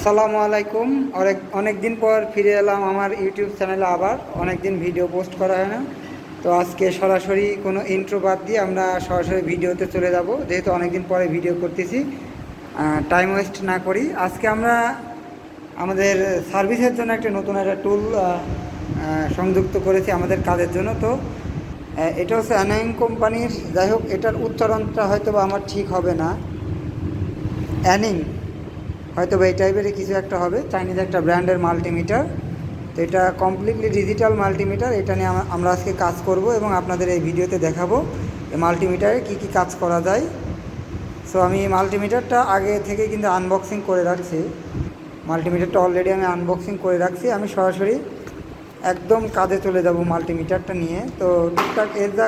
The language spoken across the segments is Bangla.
আসসালামু আলাইকুম। অনেক অনেক দিন পর ফিরে এলাম আমার ইউটিউব চ্যানেলে আবার। অনেক দিন ভিডিও পোস্ট করা হয় না। তো আজকে সরাসরি কোনো ইন্ট্রো বাদ দিয়ে আমরা সরাসরি ভিডিওতে চলে যাব। যেহেতু অনেক দিন পরে ভিডিও করতেছি টাইম ওয়েস্ট না করি। আজকে আমরা আমাদের সার্ভিসের জন্য একটা নতুন একটা টুল সংযুক্ত করেছি আমাদের কাজের জন্য। তো এটা হচ্ছে অ্যানাইং কোম্পানির যাই হোক, এটার উচ্চারণটা হয়তো বা আমার ঠিক হবে না। অ্যানিং হয়তো বা এই টাইপেরই কিছু একটা হবে। চাইনিজ একটা ব্র্যান্ডের মাল্টিমিটার তো এটা কমপ্লিটলি ডিজিটাল মাল্টিমিটার এটা নিয়ে আমরা আজকে কাজ করব এবং আপনাদের এই ভিডিওতে দেখাবো এই মাল্টিমিটারে কী কী কাজ করা যায়। সো আমি এই মাল্টিমিটারটা আগে থেকে কিন্তু আনবক্সিং করে রাখছি। মাল্টিমিটারটা অলরেডি আমি আনবক্সিং করে রাখছি। আমি সরাসরি একদম কাজে চলে যাব মাল্টিমিটারটা নিয়ে। তো টুকটাক এর যা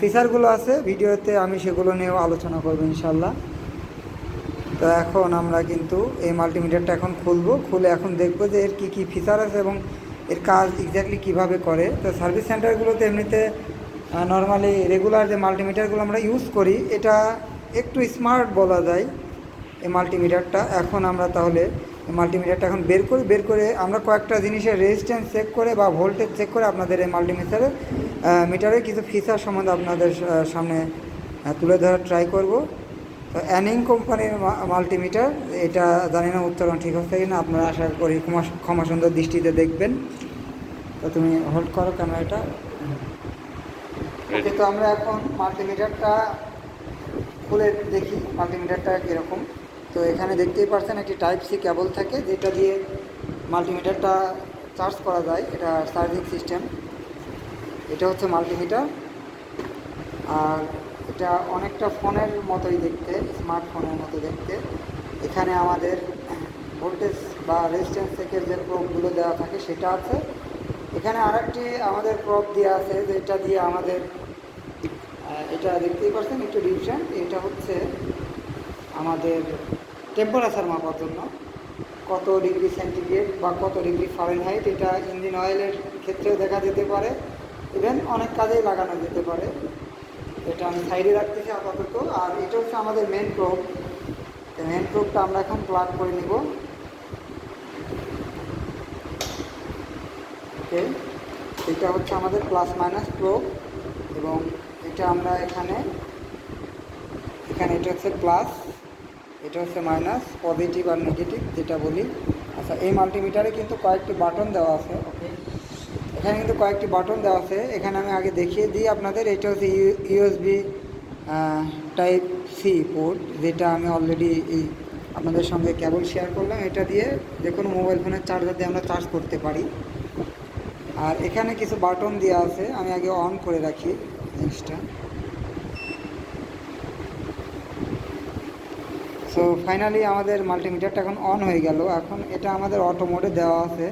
ফিচারগুলো আছে, ভিডিওতে আমি সেগুলো নিয়েও আলোচনা করব ইনশাল্লাহ তো এখন আমরা কিন্তু এই মাল্টিমিটারটা এখন খুলবো। খুলে এখন দেখব যে এর কী কী ফিচার আছে এবং এর কাজ এক্স্যাক্টলি কীভাবে করে। তো সার্ভিস সেন্টারগুলোতে এমনিতে নর্মালি রেগুলার যে মাল্টিমিটারগুলো আমরা ইউজ করি, এটা একটু স্মার্ট বলা যায় এই মাল্টিমিটারটা এখন আমরা তাহলে মাল্টিমিটারটা এখন বের করি। বের করে আমরা কয়েকটা জিনিসের রেজিস্ট্যান্স চেক করে বা ভোল্টেজ চেক করে আপনাদের এই মাল্টিমিটারে মিটারের কিছু ফিচার সম্বন্ধে আপনাদের সামনে তুলে ধরার ট্রাই করব। তো অ্যানিং কোম্পানির মাল্টিমিটার এটা জানি না উত্তরণ ঠিক হচ্ছে কি না আপনারা আশা করি ক্ষমা ক্ষমা সুন্দর দৃষ্টিতে দেখবেন। তো তুমি হোল্ড করো ক্যামেরাটা। ওকে, তো আমরা এখন মাল্টিমিটারটা খুলে দেখি মাল্টিমিটারটা কীরকম। তো এখানে দেখতেই পারছেন একটি টাইপ সি কেবল থাকে, যেটা দিয়ে মাল্টিমিটারটা চার্জ করা যায়, এটা চার্জিং সিস্টেম এটা হচ্ছে মাল্টিমিটার আর এটা অনেকটা ফোনের মতোই দেখতে, স্মার্টফোনের মতো দেখতে। এখানে আমাদের ভোল্টেজ বা রেজিস্ট্যান্স থেকের যে প্রোবগুলো দেওয়া থাকে সেটা আছে। এখানে আরেকটি আমাদের প্রোব দেওয়া আছে, যেটা দিয়ে আমাদের এটা দেখতেই পাচ্ছেন একটু ডিভিশন এটা হচ্ছে আমাদের টেম্পারেচার মাপার জন্য। কত ডিগ্রি সেন্টিগ্রেড বা কত ডিগ্রি ফারেনহাইট এটা ইঞ্জিন অয়েলের ক্ষেত্রেও দেখা যেতে পারে। ইভেন অনেক কাজেই লাগানো যেতে পারে। এটা আমি সাইডে রাখতেছি আপাতত। আর এটা হচ্ছে আমাদের মেন প্রোব মেন প্রোবটা আমরা এখন প্লাগ করে নিব। ওকে। এটা হচ্ছে আমাদের প্লাস মাইনাস প্রোব এবং এটা আমরা এখানে এখানে এটা হচ্ছে প্লাস এটা হচ্ছে মাইনাস পজিটিভ আর নেগেটিভ যেটা বলি। আচ্ছা এই মাল্টিমিটারে কিন্তু কয়েকটি বাটন দেওয়া আছে। ওকে এখানে কিন্তু কয়েকটি বাটন দেওয়া আছে। এখানে আমি আগে দেখিয়ে দিই আপনাদের। এটা হচ্ছে ইউএসবি টাইপ সি পোর্ট যেটা আমি অলরেডি এই আপনাদের সঙ্গে কেবল শেয়ার করলাম। এটা দিয়ে যে কোনো মোবাইল ফোনের চার্জার দিয়ে আমরা চার্জ করতে পারি। আর এখানে কিছু বাটন দেওয়া আছে। আমি আগে অন করে রাখি জিনিসটা। সো ফাইনালি আমাদের মাল্টিমিটারটা এখন অন হয়ে গেল। এখন এটা আমাদের অটো মোডে দেওয়া আছে।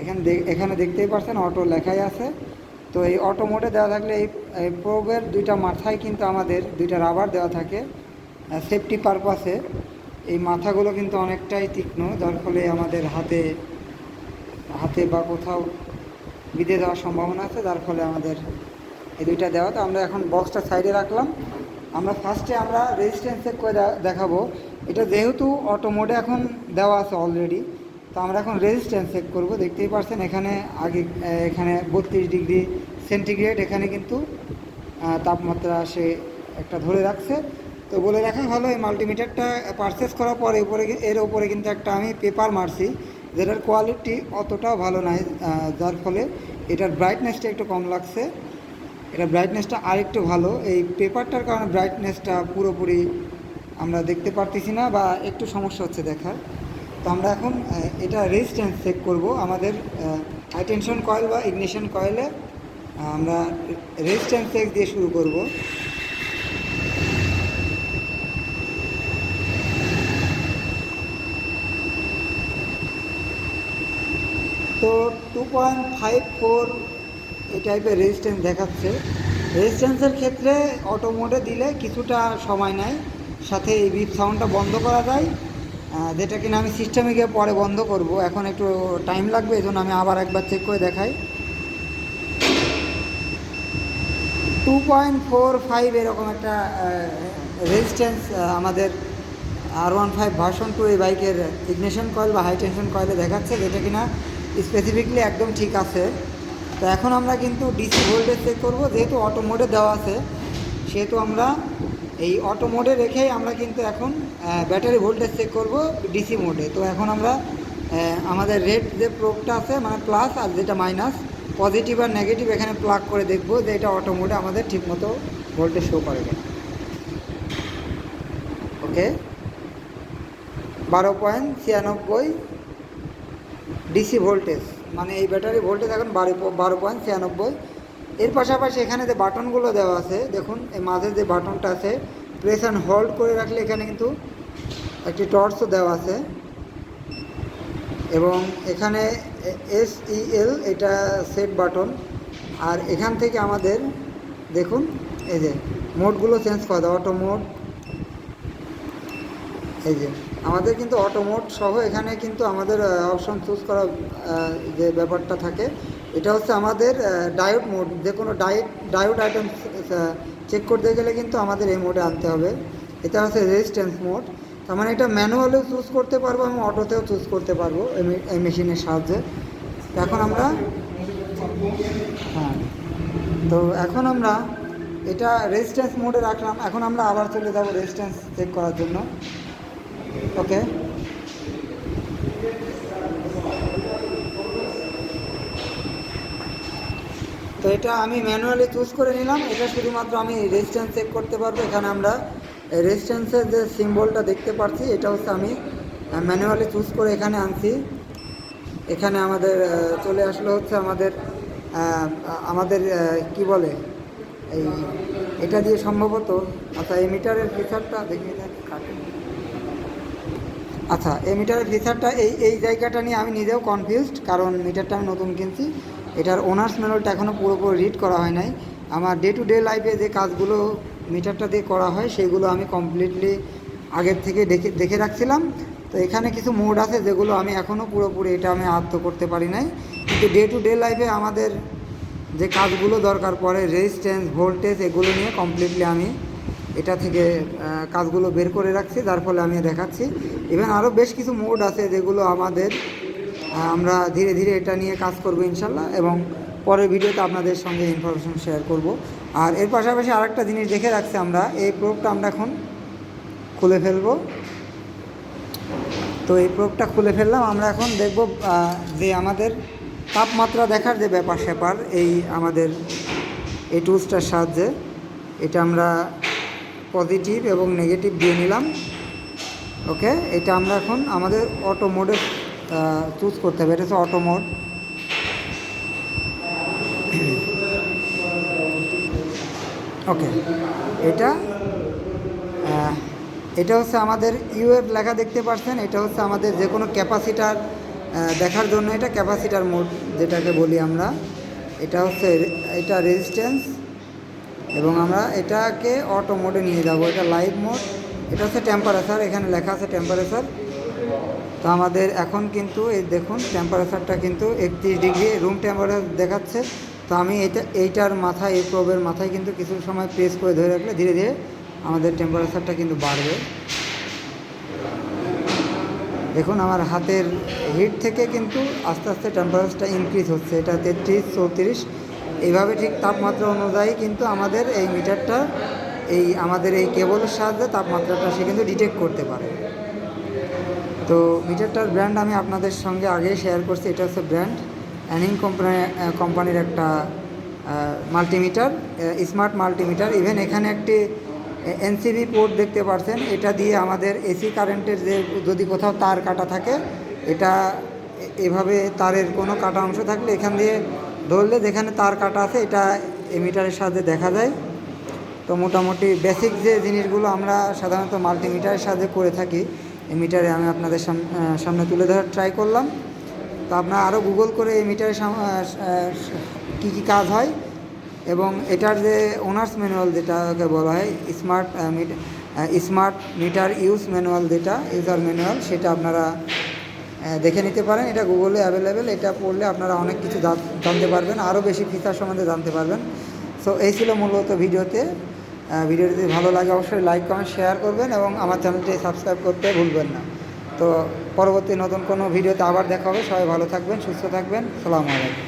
এখানে এখানে দেখতেই পাচ্ছেন অটো লেখাই আছে। তো এই অটো মোডে দেওয়া থাকলে এই প্রোবের দুইটা মাথায় কিন্তু আমাদের দুইটা রাবার দেওয়া থাকে সেফটি পারপাসে এই মাথাগুলো কিন্তু অনেকটাই তীক্ষ্ণ, যার ফলে আমাদের হাতে হাতে বা কোথাও বিঁধে দেওয়ার সম্ভাবনা আছে, যার ফলে আমাদের এই দুইটা দেওয়া তো আমরা এখন বক্সটা সাইডে রাখলাম। আমরা ফার্স্টে আমরা রেজিস্ট্যান্স চেক করে দেখাবো। এটা যেহেতু অটো মোডে এখন দেওয়া আছে অলরেডি তো আমরা এখন রেজিস্ট্যান্স চেক করব দেখতেই পাচ্ছেন এখানে আগে এখানে বত্রিশ ডিগ্রি সেন্টিগ্রেড এখানে কিন্তু তাপমাত্রা সে একটা ধরে রাখছে। তো বলে রাখা ভালো এই মাল্টিমিটারটা পারচেস করার পরে উপরে এর উপরে কিন্তু একটা আমি পেপার মারছি যেটার কোয়ালিটি অতটাও ভালো আহ, যার ফলে এটার ব্রাইটনেসটা একটু কম লাগছে। এটা ব্রাইটনেসটা আরেকটু ভালো এই পেপারটার কারণে ব্রাইটনেসটা পুরোপুরি আমরা দেখতে পারতেছি না বা একটু সমস্যা হচ্ছে দেখার। তো আমরা এখন এটা রেজিস্ট্যান্স চেক করব। আমাদের হাই টেনশন কয়েল বা ইগনিশন কয়েলে আমরা রেজিস্ট্যান্স চেক দিয়ে শুরু করব। তো টু পয়েন্ট ফাইভ ফোর এই টাইপের রেজিস্ট্যান্স দেখাচ্ছে। রেজিস্ট্যান্সের ক্ষেত্রে অটো মোডে দিলে কিছুটা সময় নেয়, সাথে এই বিপ সাউন্ডটা বন্ধ করা যায়। যেটা কিনা আমি সিস্টেমে গিয়ে পরে বন্ধ করব। এখন একটু টাইম লাগবে, এই জন্য আমি আবার একবার চেক করে দেখাই। টু পয়েন্ট ফোর ফাইভ এরকম একটা রেজিস্ট্যান্স আমাদের আর ওয়ান ফাইভ ভার্সন টু এই বাইকের ইগনিশন কয়েল বা হাই টেনশন কয়েলে দেখাচ্ছে, যেটা কিনা স্পেসিফিকলি একদম ঠিক আছে। তো এখন আমরা কিন্তু ডিসি ভোল্টেজ চেক করব, যেহেতু অটো মোডে দেওয়া আছে, সেহেতু আমরা এই অটো মোডে রেখেই আমরা কিন্তু এখন ব্যাটারি ভোল্টেজ চেক করব ডিসি মোডে তো এখন আমরা আমাদের রেড যে প্রোবটা আছে মানে প্লাস আর যেটা মাইনাস পজিটিভ আর নেগেটিভ এখানে প্লাগ করে দেখব যে এটা অটো মোডে আমাদের ঠিকমতো ভোল্টেজ শো করে কিনা। ওকে বারো পয়েন্ট ছিয়ানব্বই ডিসি ভোল্টেজ মানে এই ব্যাটারি ভোল্টেজ এখন বারো বারো পয়েন্ট ছিয়ানব্বই। এর পাশাপাশি এখানে যে বাটনগুলো দেওয়া আছে, দেখুন এই মাঝে যে বাটনটা আছে প্রেস অ্যান্ড হোল্ড করে রাখলে এখানে কিন্তু একটি টর্চও দেওয়া আছে। এবং এখানে এস এল এটা সেট বাটন আর এখান থেকে আমাদের, দেখুন, এই যে মোডগুলো চেঞ্জ করা দেয় অটো মোড এই যে, আমাদের কিন্তু অটো মোড সহ এখানে কিন্তু আমাদের অপশন চুজ করা যে ব্যাপারটা থাকে এটা হচ্ছে আমাদের ডায়োড মোড যে কোনো ডায়েট ডায়োড আইটেম চেক করতে গেলে কিন্তু আমাদের এই মোডে আনতে হবে। এটা হচ্ছে রেজিস্ট্যান্স মোড তার মানে এটা ম্যানুয়ালেও চুজ করতে পারব এবং অটোতেও চুজ করতে পারব এই মেশিনের সাহায্যে। এখন আমরা হ্যাঁ তো এখন আমরা এটা রেজিস্ট্যান্স মোডে রাখলাম। এখন আমরা আবার চলে যাব রেজিস্ট্যান্স চেক করার জন্য। ওকে তো এটা আমি ম্যানুয়ালি চুজ করে নিলাম। এটা শুধুমাত্র আমি রেজিস্ট্যান্স চেক করতে পারব। এখানে আমরা রেজিস্ট্যান্সের যে সিম্বলটা দেখতে পাচ্ছি, এটা হচ্ছে আমি ম্যানুয়ালি চুজ করে এখানে আনছি। এখানে আমাদের চলে আসলো হচ্ছে আমাদের আমাদের কি বলে? এই, এটা দিয়ে সম্ভবত আচ্ছা এই মিটারের ফিচারটা দেখি আচ্ছা এই মিটারের ফিচারটা এই এই জায়গাটা নিয়ে আমি নিজেও কনফিউজড কারণ মিটারটা আমি নতুন কিনছি। এটার ওনার্স ম্যানুয়ালটা এখনও পুরোপুরি রিড করা হয় নাই। আমার ডে টু ডে লাইফে যে কাজগুলো মিটারটা দিয়ে করা হয়, সেগুলো আমি কমপ্লিটলি আগের থেকে দেখে দেখে রাখছিলাম। তো এখানে কিছু মোড আছে যেগুলো আমি এখনও পুরোপুরি এটা আমি আয়ত্ত করতে পারি নাই। কিন্তু ডে টু ডে লাইফে আমাদের যে কাজগুলো দরকার পড়ে রেজিস্ট্যান্স ভোল্টেজ এগুলো নিয়ে কমপ্লিটলি আমি এটা থেকে কাজগুলো বের করে রাখছি। যার ফলে আমি দেখাচ্ছি। ইভেন আরও বেশ কিছু মোড আছে যেগুলো আমাদের আমরা ধীরে ধীরে এটা নিয়ে কাজ করব ইনশাল্লাহ এবং পরের ভিডিওতে আপনাদের সঙ্গে ইনফরমেশন শেয়ার করব। আর এর পাশাপাশি আরেকটা জিনিস দেখে রাখছি আমরা, এই প্রোবটা আমরা এখন খুলে ফেলব। তো এই প্রোবটা খুলে ফেললাম, আমরা এখন দেখব যে আমাদের তাপমাত্রা দেখার যে ব্যাপার স্যাপার, এই আমাদের এই টুলসটার সাহায্যে, এটা আমরা পজিটিভ এবং নেগেটিভ দিয়ে নিলাম। ওকে এটা আমরা এখন আমাদের অটো মোডে চুজ করতে হবে। এটা হচ্ছে অটো মোড ওকে এটা এটা হচ্ছে আমাদের ইউএফ লেখা দেখতে পাচ্ছেন। এটা হচ্ছে আমাদের যে কোনো ক্যাপাসিটার দেখার জন্য এটা ক্যাপাসিটার মোড যেটাকে বলি আমরা। এটা হচ্ছে এটা রেজিস্ট্যান্স এবং আমরা এটাকে অটো মোডে নিয়ে যাব। এটা লাইভ মোড এটা হচ্ছে টেম্পারেচার এখানে লেখা আছে টেম্পারেচার তো আমাদের এখন কিন্তু এই দেখুন টেম্পারেচারটা কিন্তু একত্রিশ ডিগ্রি রুম টেম্পারেচার দেখাচ্ছে। তো আমি এটা, এইটার মাথায়, এই প্রবের মাথায় কিন্তু কিছু সময় প্রেস করে ধরে রাখলে ধীরে ধীরে আমাদের টেম্পারেচারটা কিন্তু বাড়বে। দেখুন আমার হাতের হিট থেকে কিন্তু আস্তে আস্তে টেম্পারেচারটা ইনক্রিজ হচ্ছে। এটা তেত্রিশ, চৌত্রিশ, এইভাবে ঠিক তাপমাত্রা অনুযায়ী কিন্তু আমাদের এই মিটারটা এই আমাদের এই কেবলের সাহায্যে তাপমাত্রাটা সে কিন্তু ডিটেক্ট করতে পারে। তো মিটারটার ব্র্যান্ড আমি আপনাদের সঙ্গে আগেই শেয়ার করছি, এটা হচ্ছে ব্র্যান্ড অ্যানিং কোম্পানি কোম্পানির একটা মাল্টিমিটার স্মার্ট মাল্টিমিটার ইভেন এখানে একটি এনসিবি পোর্ট দেখতে পাচ্ছেন এটা দিয়ে আমাদের এসি কারেন্টের যে, যদি কোথাও তার কাটা থাকে, এটা এভাবে তারের কোনো কাটা অংশ থাকলে এখান দিয়ে ধরলে যেখানে তার কাটা আছে, এটা এই মিটারের সাহায্যে দেখা যায়। তো মোটামুটি বেসিক যে জিনিসগুলো আমরা সাধারণত মাল্টিমিটারের সাহায্যে করে থাকি এই মিটারে আমি আপনাদের সাম- সামনে তুলে ধরার ট্রাই করলাম। তো আপনারা আরও গুগল করে এই আহ, কী কী কাজ হয় এবং এটার যে ওনার্স ম্যানুয়াল যেটাকে বলা হয় smart smart meter use manual যেটা ইউজার ম্যানুয়াল সেটা আপনারা দেখে নিতে পারেন। এটা গুগলে অ্যাভেলেবেল এটা পড়লে আপনারা অনেক কিছু জানতে পারবেন আরও বেশি ফিচার সম্বন্ধে জানতে পারবেন। সো এই ছিল মূলত ভিডিওতে। ভিডিওটি যদি ভালো লাগে, অবশ্যই লাইক কমেন্ট শেয়ার করবেন এবং আমার চ্যানেলটি সাবস্ক্রাইব করতে ভুলবেন না। তো পরবর্তী নতুন কোনো ভিডিওতে আবার দেখা হবে। সবাই ভালো থাকবেন, সুস্থ থাকবেন। সালামু আলাইকুম।